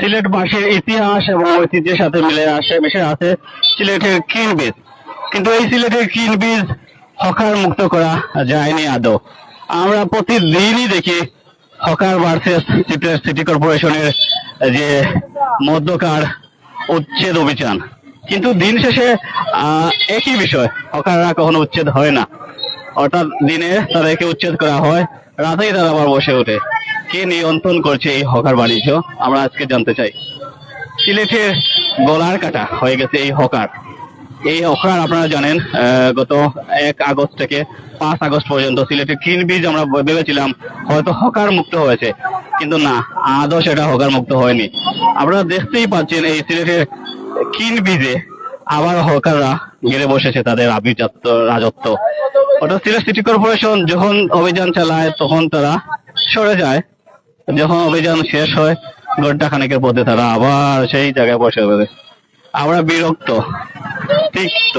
সিলেটবাসীর ইতিহাস এবং ঐতিহ্যের সাথে মিলে আসে, মিশে আছে সিলেটের কিন বীজ। কিন্তু এই সিলেটের কিন বীজ হকার মুক্ত করা যায়নি আদৌ। আমরা প্রতিদিনই দেখি হকার ভার্সেস সিটি কর্পোরেশনের যে মধ্যকার উচ্ছেদ অভিযান। কিন্তু দিন শেষে একই বিষয়, হকাররা কখনো উচ্ছেদ হয় না। অর্থাৎ দিনে তাদেরকে উচ্ছেদ করা হয়, রাতেই তারা আবার বসে ওঠে। কে নিয়ন্ত্রণ করছে এই হকার বাণিজ্য, আমরা আজকে জানতে চাই। সিলেটের গলার কাটা হয়ে গেছে এই হকার। এই হকার আপনারা জানেন গত এক আগস্ট থেকে পাঁচ আগস্ট পর্যন্ত সিলেটের কিন বীজ আমরা ভেবেছিলাম, হয়তো হকার মুক্ত হয়েছে। কিন্তু না, আদৌ সেটা হকার মুক্ত হয়নি। আপনারা দেখতেই পাচ্ছেন এই সিলেটের কিন বীজে আবার হকাররা ঘিরে বসেছে তাদের আভিজাত্য রাজত্ব। ওটা সিলেট সিটি কর্পোরেশন যখন অভিযান চালায়, তখন তারা সরে যায়। যখন অভিযান শেষ হয় ঘণ্টা খানেকের পথে তারা আবার সেই জায়গায় বসে পড়ে আমরা বিরক্ত, তিক্ত,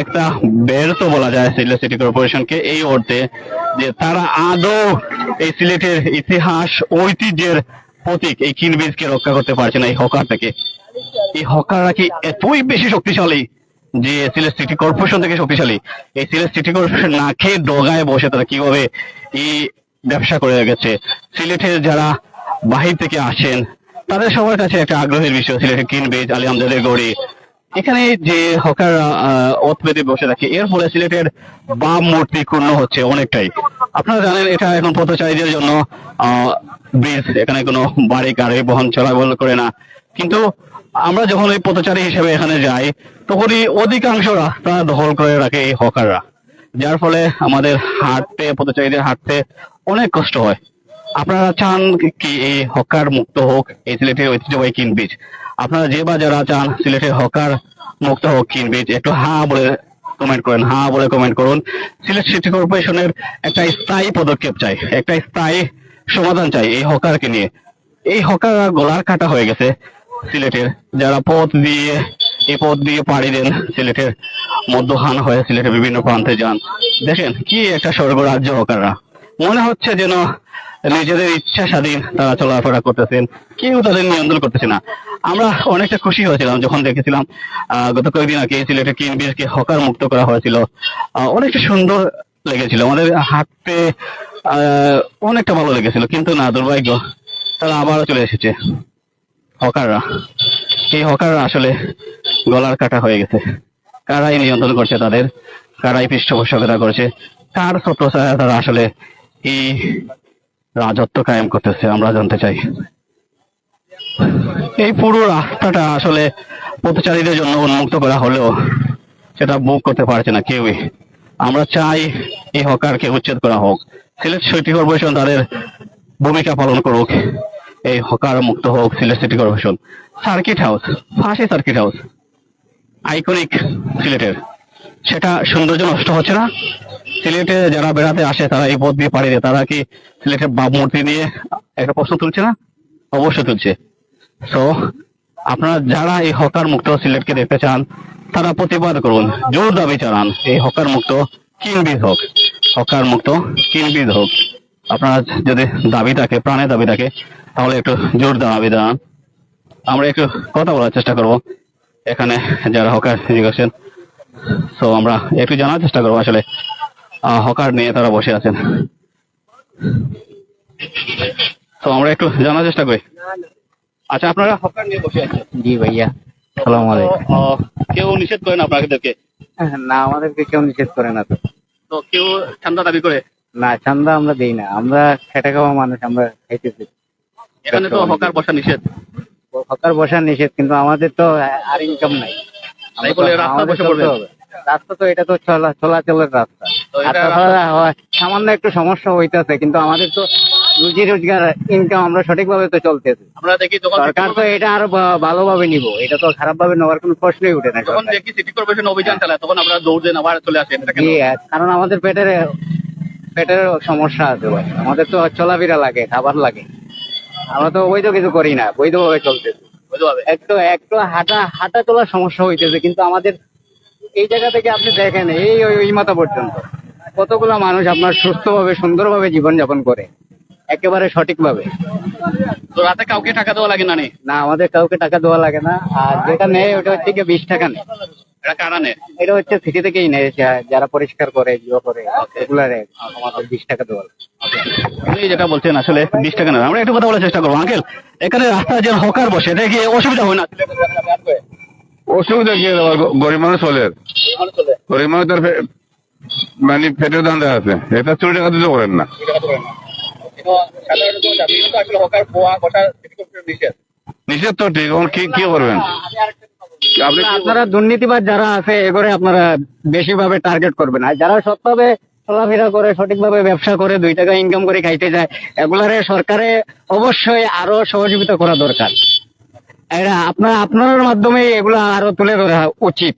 একটা বের তো বলা যায় সিলেট সিটি কর্পোরেশনকে এই অর্থে যে তারা আদৌ এই সিলেটের ইতিহাস, ঐতিহ্যের প্রতীক এই কিনবীজকে রক্ষা করতে পারছে না এই হকার থেকে। এই হকাররা কি এতই বেশি শক্তিশালী যে সিলেট সিটি কর্পোরেশন থেকে শক্তিশালী? এই সিলেট সিটি কর্পোরেশন না খেয়ে ডগায় বসে তারা কীভাবে এই ব্যবসা করে গেছে। সিলেটের যারা বাহির থেকে আসেন, তাদের সবার কাছে একটা আগ্রহের বিষয় সিলেটের কিনবেজ আলী আমজাদের গড়ি। এখানে যে হকার পেতে বসে থাকে, এর ফলে সিলেটের বাম মূর্তি ক্ষুণ্ণ হচ্ছে অনেকটাই। আপনারা জানেন, এটা এখন পথচারীদের জন্য ব্রিজ, এখানে কোনো বাড়ি, গাড়ি, বহন চলাচল করে না। কিন্তু আমরা যখন এই পথচারী হিসেবে এখানে যাই, তখনই অধিকাংশ রাস্তা দখল করে রাখে এই হকাররা। যার ফলে আমাদের হাঁটতে, পথচারীদের হাঁটতে অনেক কষ্ট হয়। আপনারা চান কি এই হকার মুক্ত হোক, এই সিলেটের ঐতিহ্যবাহী কিন বীজ। আপনারা যে বা যারা চান সিলেটের হকার মুক্ত হোক কিন বীজ, একটু হ্যাঁ বলে কমেন্ট করেন হ্যাঁ বলে কমেন্ট করুন। সিলেট সিটি কর্পোরেশনের একটা স্থায়ী পদক্ষেপ চাই, একটা স্থায়ী সমাধান চাই এই হকারকে নিয়ে। এই হকার গলার কাটা হয়ে গেছে সিলেটের। যারা পথ দিয়ে, এই পথ দিয়ে পাড়ি দেন সিলেটের মধ্যহান হয়ে সিলেটের বিভিন্ন প্রান্তে যান। দেখেন কি একটা স্বর্গ রাজ্য হকাররা। মনে হচ্ছে যেন নিজেদের ইচ্ছা স্বাধীন তারা চলাফেরা করতেছেন। কেউ তাদের নিয়ন্ত্রণ করতেছে না। আমরা অনেকটা খুশি হয়েছিলাম যখন দেখেছিলাম গত কয়েকদিন আগে সিলেটে কিনবিরকে হকার মুক্ত করা হয়েছিল। অনেকটা সুন্দর লেগেছিল। আমাদের হাঁটতে অনেকটা ভালো লেগেছিল। কিন্তু না, দুর্ভাগ্য, তারা আবারও চলে এসেছে। হকাররা। এই হকাররা আসলে গলার কাটা হয়ে গেছে। কারাই নিয়ন্ত্রণ করছে তাদের। কারাই পৃষ্ঠপোষকতা করছে। কার ছত্রছায়া তারা আসলে এই রাজত্ব কায়েম করতেছে, আমরা জানতে চাই। এই পুরো রাস্তাটা আসলে পথচারীদের জন্য উন্মুক্ত করা হলেও সেটা বুক করতে পারছে না কেউই। আমরা চাই এই হকারকে উচ্ছেদ করা হোক। সিলেট সিটি কর্পোরেশন তাদের ভূমিকা পালন করুক। এই হকার মুক্ত হোক Sylhet city corporation. Circuit house, ফাঁসি সার্কিট হাউস। আইকনিক সিলেটের। সেটা সৌন্দর্য নষ্ট হচ্ছে না। সিলেটে যারা বেড়াতে আসে, তারা এই পথ দিয়ে পাড়ি দেয়। তারা কি সিলেটের বাপ মূর্তি নিয়ে একটা প্রশ্ন তুলছে না? অবশ্যই তুলছে। সো আপনারা যারা এই হকার মুক্ত সিলেটকে দেখতে চান, তারা প্রতিবাদ করুন। জোর দাবি চালান এই হকার মুক্ত কিনবিদ হোক। হকার মুক্ত কিনবিদ হোক। আপনারা যদি দাবি থাকে প্রাণের দাবি থাকে, তাহলে একটু জোর দাবি জানান। আমরা একটু কথা বলার চেষ্টা করব। এখানে যারা হকার জিজ্ঞাসেন সো আমরা একটু জানার চেষ্টা করব আসলে হকার নিয়ে তারা বসে আছেন। তো আমরা একটু জানার চেষ্টা করি। আচ্ছা আপনারা হকার নিয়ে বসে আছেন? জি ভাইয়া। সালাম আলাইকুম কেউ নিষেধ করে না আপনাদেরকে? না আমাদেরকে কেউ নিষেধ করে না তো। তো কেউ ঠান্ডা দাবি করে? না চান্দা আমরা দেই না। আমরা খেটে খাওয়া মানুষ আমরা খাইতেছি। এখানে তো হকার বসা নিষেধ। হকার বসার নিষেধ কিন্তু আমাদের তো আর ইনকাম নাই। তাই বলে রাস্তা আমাদের বসে চলতে পড়বেন? রাস্তা তো এটা চলাচলের রাস্তা। সামান্য একটু সমস্যা হইতেছে কিন্তু আমাদের তো রুজি রোজগার ইনকাম আমরা সঠিকভাবে তো চলতেছে। আমরা দেখি সরকার তো এটা আরও ভালোভাবে নিব। এটা তো খারাপ ভাবে নেওয়ার কোনো প্রশ্নই উঠে না যখন সরকার। দেখি সিটি কর্পোরেশন অভিযান চালায় তখন আমরা দৌড় দেন আবার চলে আসেন হ্যাঁ, কারণ আমাদের পেটের পেটের সমস্যা আছে ভাই। আমাদের তো চলাফেরা লাগে খাবার লাগে। আমরা তো বৈধ কিছু করি না বৈধভাবে চলতেছে। একটু একটু হাঁটা হাঁটা চলার সমস্যা হইতেছে কিন্তু আমাদের এই জায়গা থেকে আপনি দেখেন এই ওই মাথা পর্যন্ত। কতগুলো মানুষ আপনার সুস্থভাবে সুন্দরভাবে জীবনযাপন করে একেবারে সঠিকভাবে। তো রাতে কাউকে টাকা দেওয়া লাগে না না? আমাদের কাউকে টাকা দেওয়া লাগে না আর যেটা নেয় ওটা হচ্ছে কি বিশ টাকা নেয়। কারা নেয় এটা হচ্ছে সিটি থেকেই নেয় যারা পরিষ্কার করে ইয়ে করে এগুলারে আমাদের বিশ টাকা দেওয়া আপনি যেটা বলছেন আসলে বিশ টাকা আমরা একটু কথা বলার চেষ্টা করব। আঙ্কেল এখানে রাস্তায় যে হকার বসে এটা কি অসুবিধা হয় না? অসুবিধা কি? গরিব মানুষ হলে গরিব মানুষ তার মানে পেটের দান্দা আছে। এটা চুরি টাকা দিতে করেন না। নিষেধ তো ঠিক। এখন কি কি করবেন? আপনারা দুর্নীতিবাদ যারা আছে এগুলো আপনারা বেশি ভাবে টার্গেট করবেন। আর যারা সৎভাবে চলাফেরা করে, সঠিকভাবে ব্যবসা করে, দুই টাকা ইনকাম করে খাইতে যায়, এগুলারে সরকারে অবশ্যই আরও সহযোগিতা করা দরকার। আপনার আপনার মাধ্যমে এগুলা আরও তুলে ধরা উচিত।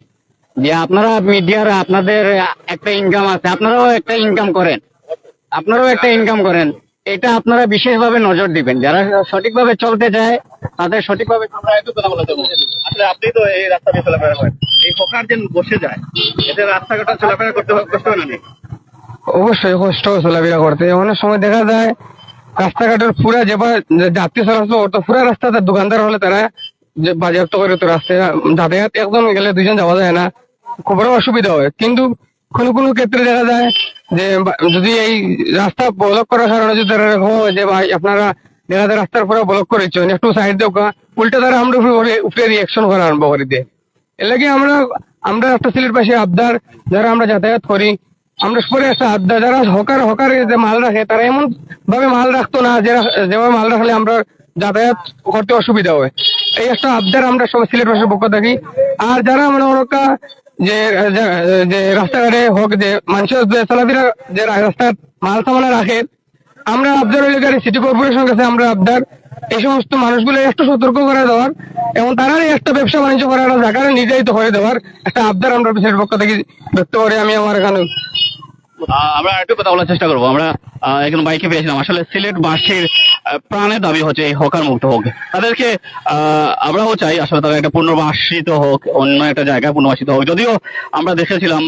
যে আপনারা মিডিয়ার আপনাদের একটা ইনকাম আছে, আপনারাও একটা ইনকাম করেন। আপনারাও একটা ইনকাম করেন। এটা আপনারা বিশেষভাবে নজর দিবেন। যারা সঠিকভাবে চলতে চায় তাদের সঠিকভাবে আমরা একটু কথা আসলে আপনি তো এই রাস্তা দিয়ে চলাফেরা করেন। এই বসে যায় এতে রাস্তাঘাট চলাফেরা করতে কষ্ট হয় না অবশ্যই কষ্ট চলাফেরা করতে। অনেক সময় দেখা যায় রাস্তাঘাটের পুরা যে যাত্রী চলাচল করতো পুরা রাস্তাতে দোকানদার হলে তারা যে বাজেয়াপ্ত করে তো রাস্তায় যাতায়াত একজন গেলে দুইজন যাওয়া যায় না। খুব অসুবিধা হয়। কিন্তু কোনো কোনো ক্ষেত্রে দেখা যায় যে যদি এই রাস্তা ব্লক করার কারণে যদি যে, ভাই, আপনারা দেখা যায় রাস্তার পুরো ব্লক করেছেন একটু সাইড দেওয়া উল্টা তারা আমরা উপরে রিয়াকশন করা আরম্ভ করে দিয়ে এর আমরা আমরা একটা সিলেট পাশে আবদার যারা আমরা যাতায়াত করি, আমরা পরে একটা আবদার, যারা হকার, হকারে যে মাল রাখে, তারা এমন ভাবে মাল রাখতো না, যে, যেভাবে মাল রাখলে আমরা যাতায়াত করতে অসুবিধা হয়। এই একটা আবদার আমরা সবাই সিলেট পাশের পক্ষ থাকি। আর যারা মানে ওরকা যে, যে- রাস্তাঘাটে হোক, যে মানুষের যে চলাফেরা, যে রাস্তার মাল সামানা রাখে, আমরা আবদার এলাকার সিটি কর্পোরেশন কাছে আমরা আবদার। এই সমস্ত মানুষগুলো একটু সতর্ক করে দেওয়ার এবং তারাই একটা ব্যবসা বাণিজ্য করার জায়গাটা নির্ধারিত করে দেওয়ার একটা আবদার আমরা বিশেষ পক্ষ থেকে ব্যক্ত করে আমি আমার এখানে। আমরা একটু কথা বলার চেষ্টা করব। আমরা এখন বাইকে পেয়েছিলাম। আসলে সিলেটবাসীর আহ, প্রাণের দাবি হচ্ছে এই হকার মুক্ত হোক। তাদেরকে আমরাও চাই আসলে তারা একটা পুনর্বাসিত হোক অন্য একটা জায়গায় পুনর্বাসিত হোক। যদিও আমরা দেখেছিলাম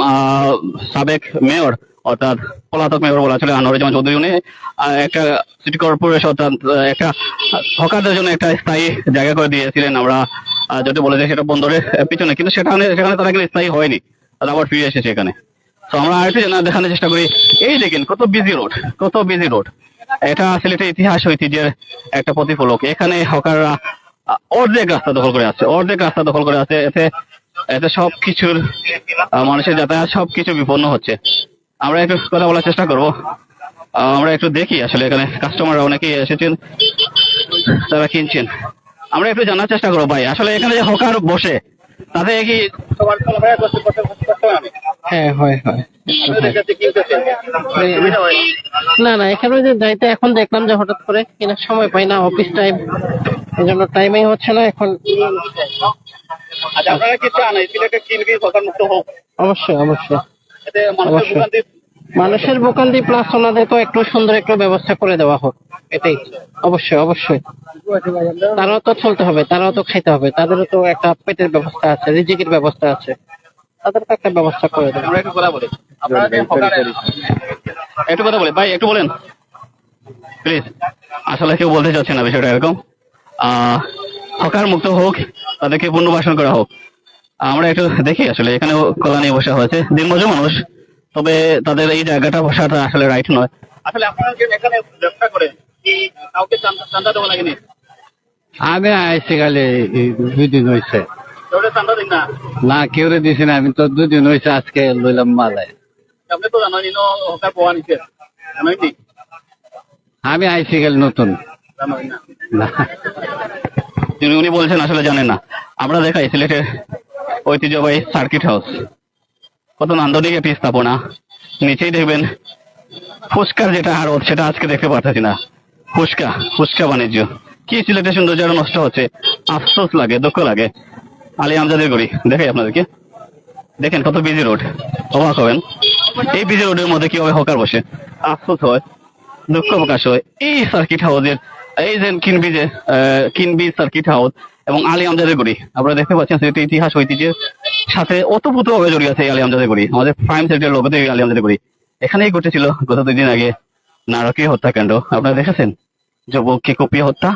সাবেক মেয়র অর্থাৎ পলাতক মেয়র বলা চলে আনোয়ারুজ্জামান চৌধুরী উনি একটা সিটি কর্পোরেশন অর্থাৎ একটা হকারদের জন্য একটা স্থায়ী জায়গা করে দিয়েছিলেন। আমরা আহ, যদি বলে যাই সেটা বন্দরের পিছনে কিন্তু সেখানে সেখানে তারা কিন্তু স্থায়ী হয়নি। তারা আবার ফিরে এসেছে এখানে। তো আমরা আরেকটু দেখানোর চেষ্টা করি। এই দেখেন, কত বিজি রোড কত বিজি রোড এটা সিলেটের ইতিহাস, ঐতিহ্যের একটা প্রতিফলক। এখানে হকাররা অর্ধেক রাস্তা দখল করে আছে, অর্ধেক রাস্তা দখল করে আছে। এতে এতে সব কিছুর মানুষের যাতায়াত সব কিছু বিপন্ন হচ্ছে। আমরা একটু কথা বলার চেষ্টা করব। আমরা একটু দেখি আসলে এখানে কাস্টমাররা অনেকেই এসেছেন, তারা কিনছেন। আমরা একটু জানার চেষ্টা করব ভাই, আসলে এখানে যে হকার বসে তাদের কি হয়? হ্যাঁ হয়। না? না এখানে যে যাইতে এখন দেখলাম যে হঠাৎ করে কেনার সময় পাই না অফিস টাইম এই জন্য টাইমিং হচ্ছে না এখন। আচ্ছা অবশ্যই অবশ্যই। মানুষের অবশ্যই। মানুষের ভোগান্তি প্লাস ওনাদের তো একটু সুন্দর একটু ব্যবস্থা করে দেওয়া হোক। এটাই। অবশ্যই অবশ্যই। তারাও তো চলতে হবে তারাও তো খাইতে হবে। তাদেরও তো একটা পেটের ব্যবস্থা আছে রিজিকের ব্যবস্থা আছে। তাদেরকে একটা ব্যবস্থা করে দেবে। আমরা একটু কথা বলি। একটু কথা ভাই একটু বলেন। প্লিজ আসলে কেউ বলতে চাচ্ছে না বিষয়টা এরকম। আহ, হকার মুক্ত হোক তাদেরকে পুনর্বাসন করা হোক। আমরা একটু দেখি আসলে এখানে কলা নিয়ে বসা হয়েছে। দিনমজুর মানুষ। তবে তাদের এই জায়গাটা বসাটা আসলে রাইট নয়। আসলে আপনারা যে এখানে ব্যবসা করেন কাউকে চান্দা- চান্দা দেওয়া লাগেনি? আমি আইসি কালে দুই দিন হয়েছে না না কেউ দিছি না আমি তো দুই দিন হয়েছে আজকে লইলাম মালায় আমি আইসি গেল নতুন। তিনি উনি বলছেন আসলে জানেন না। আমরা দেখাই সিলেটের ঐতিহ্যবাহী সার্কিট হাউস কত নান্দনিক একটি স্থাপনা। নিচেই দেখবেন ফুচকার যেটা আড়ত সেটা আজকে দেখতে পারতেছি না। ফুচকা ফুচকা বাণিজ্য। কি সিলেটের সৌন্দর্য আরও নষ্ট হচ্ছে। আফসোস লাগে দুঃখ লাগে। আলী আমজাদের গড়ি দেখাই আপনাদেরকে। দেখেন কত বিজি রোড অবাক হবেন। এই বিজি রোডের মধ্যে কীভাবে হকার বসে? আফসোস হয়, দুঃখ প্রকাশ হয়। এই সার্কিট হাউসের এই যে কিনবি যে কিনবি সার্কিট হাউস এবং আলী আমজাদের গড়ি আপনারা দেখতে পাচ্ছেন সেটি ইতিহাস, ঐতিহ্যের সাথে ওতপ্রোতভাবে জড়িয়ে আছে এই আলী আমজাদের গড়ি আমাদের প্রাইম সেক্টরের লোকতে এই আলী আমজাদের গড়ি এখানেই ঘটেছিল গত দুই দিন আগে নারকীয় হত্যাকাণ্ড। আপনারা দেখেছেন? যুবককে কুপিয়ে হত্যা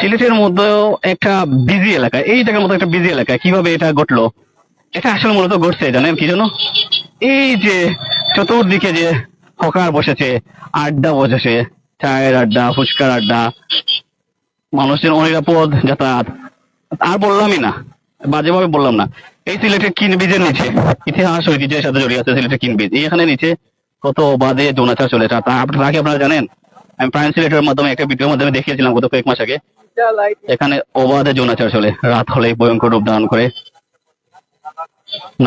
সিলেটের মধ্যেও একটা বিজি এলাকা। এই জায়গার মতো একটা বিজি এলাকা। কীভাবে এটা ঘটলো? এটা আসলে মূলত ঘটছে, জানেন কি জন্য এই যে চতুর্দিকে যে হকার বসেছে, আড্ডা বসেছে, চায়ের আড্ডা, ফুচকার আড্ডা মানুষের অনিরাপদ যাতায়াত। আর বললামই না, বাজেভাবে বললাম না। এই সিলেটের কিনবীজের নিচে, ইতিহাস, ঐতিহ্যের সাথে জড়িয়ে আছে সিলেটের কিনবীজ এখানে নিচে কত বাদে যৌনাচার চলে তা আপনারা আগে আপনারা জানেন? আমি প্রাইম সিলেটের মাধ্যমে একটা ভিডিওর মাধ্যমে দেখিয়েছিলাম গত কয়েক মাস আগে। এখানে অবাধে যৌনাচার চলে রাত হলে ভয়ঙ্কর রূপ ধারণ করে।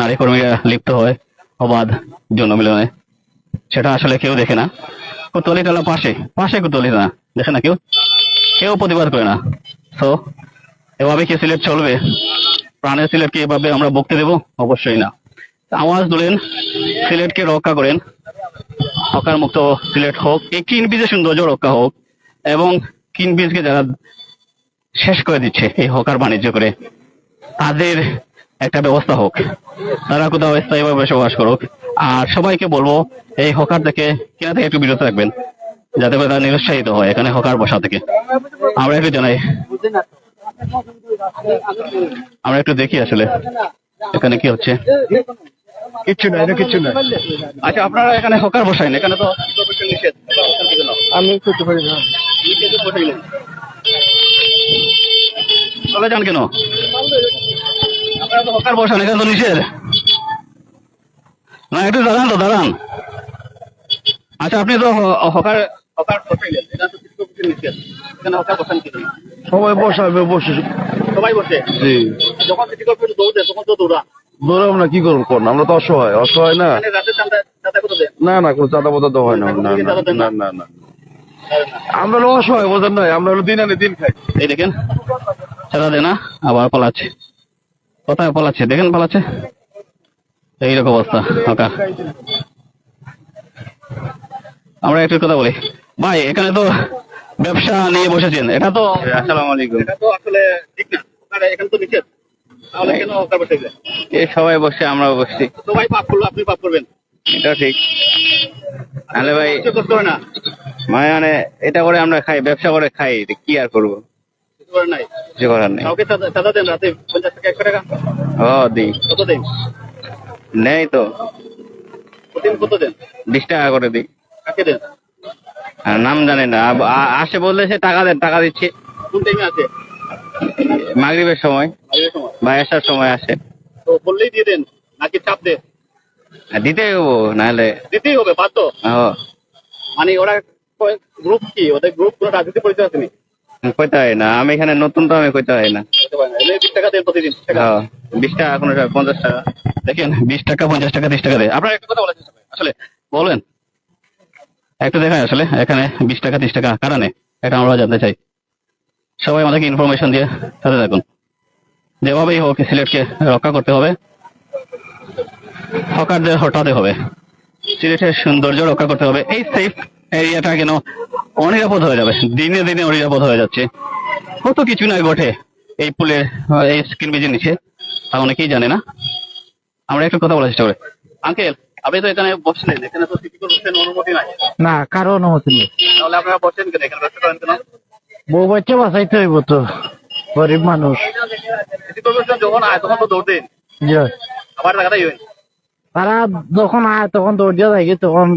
নারী কর্মীরা লিপ্ত হয়, অবাধ যৌন মিলনে সেটা আসলে কেউ দেখে না। কোতলি টালা পাশে পাশে কোতলি না, দেখে না কেউ? কেউ প্রতিবাদ করে না। তো এভাবে কি সিলেট চলবে? প্রাণের সিলেটকে এভাবে আমরা বকতে দেবো? অবশ্যই না। আওয়াজ তোলেন, সিলেটকে রক্ষা করেন। হকার মুক্ত সিলেট হোক, এই কিনবীজের সৌন্দর্য রক্ষা হোক এবং কিনবীজকে যারা শেষ করে দিচ্ছে এই হকার বাণিজ্য করে, তাদের একটা ব্যবস্থা হোক। তারা কোথাও স্থায়ীভাবে বসবাস করুক। আর সবাইকে বলব, এই হকার থেকে কিনা থেকে একটু বিরত রাখবেন যাতে করে তারা নিরুৎসাহিত হয় এখানে হকার বসা থেকে। আমরা একটু জানাই। আমরা একটু দেখি আসলে, এখানে কি হচ্ছে। কিচ্ছু নাই এটা কিচ্ছু নাই। আচ্ছা আপনারা এখানে হকার বসাইন এখানে তো আমি করতে পারি না চলে যান কেন? আপনারা তো হকার বসান এখানে তো নিষেধ। না একটু দাঁড়ান তো দাঁড়ান। আচ্ছা আপনি তো হকার হকার বসাইলেন এখানে তো কিছু কিছু নিষেধ। এখানে হকার বসান কি সবাই বসাবে বসে সবাই বসে? জি। যখন সিটি কর্পোরেশন দৌড় তখন তো দৌড়া না কি করব কোন? আমরা তো অসহায়। অসহায় না? দেয়? না না কোনো চাঁদা তো হয় না। না না, না? না আমরা হলো অসহায় বোঝেন নাই। আমরা হলো দিন আনে দিন খাই। এই দেখেন। চাঁদা দেয় না আবার পালাচ্ছে। কোথায় পালাচ্ছে? দেখেন পালাচ্ছে। এইরকম অবস্থা আমরা একটু কথা বলি। ভাই এখানে তো ব্যবসা নিয়ে বসেছেন। এটা তো আসসালামু আলাইকুম। এটা তো আসলে ঠিক না। এখানে তো নিষেধ। তাহলে কেন হকার বসে? এই সবাই বসছে। সবাই পাপ করল আপনি পাপ করবেন? এটা ঠিক। তাহলে ভাই করতে হবে না। মানে এটা করে আমরা খাই ব্যবসা করে খাই কি আর করব? কিছু করার নাই। কিছু করার নেই। কাউকে চাঁদা চাঁদা দেন রাতে পঞ্চাশ টাকা একশো টাকা। ও দিই। কত দেন? নেই তো। প্রতিদিন কত দেন? বিশ টাকা করে দিই। কাকে দেন? আর নাম জানি না। আসে বললে সে টাকা দেন টাকা দিচ্ছি। কোন টাইমে আছে মাগরিবের সময় বা আসার সময় আসে। তো বললেই দিয়ে দেন নাকি চাপ দেন? দিতে হব নাহলে দিতেই হবে বাধ্য? ও মানে ওরা গ্রুপ কি? ওদের গ্রুপ কোনো রাজনীতি পরিচয় আছে নি? কইতে হয় না আমি এখানে নতুন তো আমি কইতে হয় না। বিশ টাকা দেন প্রতিদিন বিশ টাকা। ও, বিশ টাকা কোনো পঞ্চাশ টাকা। দেখেন বিশ টাকা পঞ্চাশ টাকা তিরিশ টাকা দেয়। আপনার একটা কথা বলেছেন আসলে বলেন। একটু দেখায় আসলে এখানে বিশ টাকা তিরিশ টাকা কারণে এটা আমরা জানতে চাই। সবাই আমাদেরকে ইনফরমেশন দিয়ে সাথে থাকুন। যেভাবেই হোক সিলেটকে রক্ষা করতে হবে। হকারদের হটাতে হবে। সিলেটের সৌন্দর্য রক্ষা করতে হবে। এই সেফ এরিয়াটা কেন অনিরাপদ হয়ে যাবে। দিনে দিনে অনিরাপদ হয়ে যাচ্ছে। কত কিছু নয় ঘটে এই পুলের এই স্ক্রিন বেজের নিচে। তা অনেকেই জানে না। আমরা একটু কথা বলার চেষ্টা করি। আঙ্কেল আপনি তো এখানে বসলেন। এখানে তো সিটি কর্পোরেশন অনুমতি নাই। না কারও অনুমতি নেই। তাহলে আপনারা বসেন কেন? এখানে ব্যবসা করেন কেন? বউ বাচ্চা বাঁচাইতে হইব তো গরিব মানুষ। যখন আয় তখন তো দৌড় দেন জি। আবার টাকাটাই তারা যখন আয় তখন দৌড় দিয়ে থাকে তখন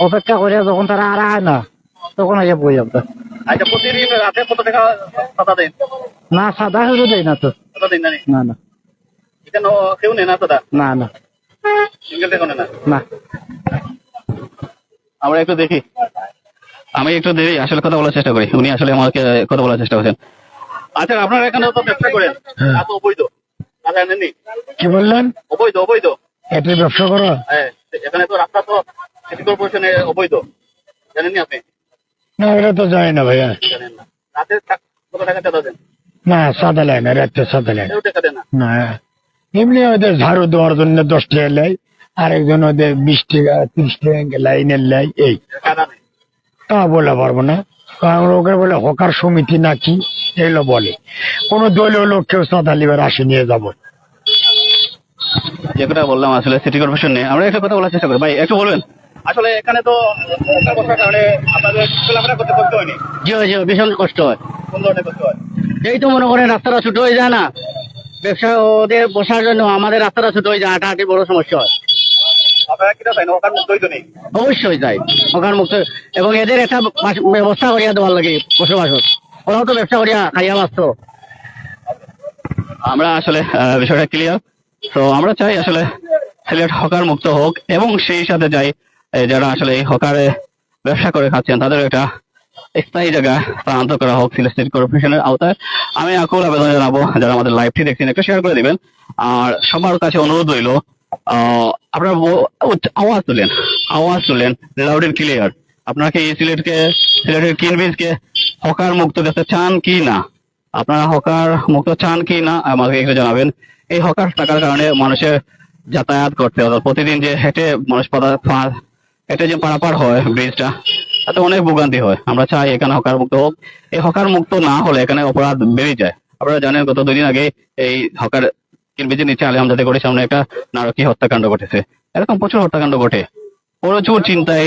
অপেক্ষা করে যখন তারা আর আয় না তখন আগে বই আমরা আচ্ছা প্রতিদিন রাতে কত টাকা সাদা দেন? না সাদা হইলে দেয় না তো। সাদা দিন না না? এখানে কেউ নেই না সাদা? না না। সিঙ্গেল টাকা না? না। আমরা একটু দেখি। আমি একটু দেরি আসলে কথা বলার চেষ্টা করি। উনি আসলে আমাকে কথা বলার চেষ্টা করছেন। আচ্ছা আপনারা এখানে তো ব্যবসা করেন। তা তো অবৈধ। কি বললেন? অবৈধ অবৈধ। এটা ব্যবসা করো? হ্যাঁ এখানে তো রাস্তা তো সিটি কর্পোরেশনে অবৈধ। জানেননি আপনি? না এটা তো জানি না ভাইয়া। রাতে কত টাকা চাঁদা দেন? না সাদা লাইন না রাত্রে সাদা টাকা না। না এমনি ওদের ঝাড়ু দেওয়ার জন্য দশ টাকা লাই আরেকজন ওদের বিশ টাকা ত্রিশ টাকা লাইনের লাই এই। তা বলে পারব না? কারণ ওকে বলে হকার সমিতি নাকি? এগুলো বলে। কোন দলীয় লোক কেউ সাদা লিবার আসে নিয়ে যাব। যে কথা বললাম আসলে সিটি কর্পোরেশন নিয়ে। আমরা একটা কথা বলার চেষ্টা করি। ভাই একটু বলবেন? আসলে এখানে তো জি জি ভীষণ কষ্ট হয়। কষ্ট হয়? এই তো মনে করেন রাস্তাটা ছোট হয়ে যায় না। ব্যবসা ওদের বসার জন্য আমাদের রাস্তাটা ছোট হয়ে যায় হাঁটাহাঁটি বড় সমস্যা হয়। অবশ্যই তাই ওখান মুক্ত। এবং এদের একটা ব্যবস্থা করিয়া দেওয়ার লাগে বসবাস ওরাও তো ব্যবসা করিয়া খাইয়া বাঁচত আমরা আসলে বিষয়টা ক্লিয়ার তো আমরা চাই আসলে সিলেট হকার মুক্ত হোক এবং সেই সাথে চাই যারা আসলে এই হকারে ব্যবসা করে খাচ্ছেন তাদের একটা স্থায়ী জায়গা স্থানান্তর করা হোক সিলেট স্টেট কর্পোরেশনের আওতায়। আমি আকুল আবেদন জানাব যারা আমাদের লাইভটি দেখছেন একটু শেয়ার করে দিবেন। আর সবার কাছে অনুরোধ রইল আপনারা আওয়াজ তুলেন আওয়াজ তুলেন লাউড এন্ড ক্লিয়ার আপনারা কি এই সিলেটকে, সিলেটের কিনবিজকে হকার মুক্ত দেখতে চান কি না? আপনারা হকার মুক্ত চান কি না? আমাকে একটু জানাবেন। এই হকার থাকার কারণে মানুষের যাতায়াত করতে অর্থাৎ প্রতিদিন যে হেঁটে মানুষ হেঁটে যে পারাপার হয় ব্রিজটা, তাতে অনেক ভোগান্তি হয়। আমরা চাই এখানে হকার মুক্ত হোক। এই হকার মুক্ত না হলে এখানে অপরাধ বেড়ে যায়। আপনারা জানেন, গত দুদিন আগে এই হকার কিনবিজের নিচে আলে করে সামনে একটা নারকীয় হত্যাকাণ্ড ঘটেছে। এরকম প্রচুর হত্যাকাণ্ড ঘটে। প্রচুর চিন্তায়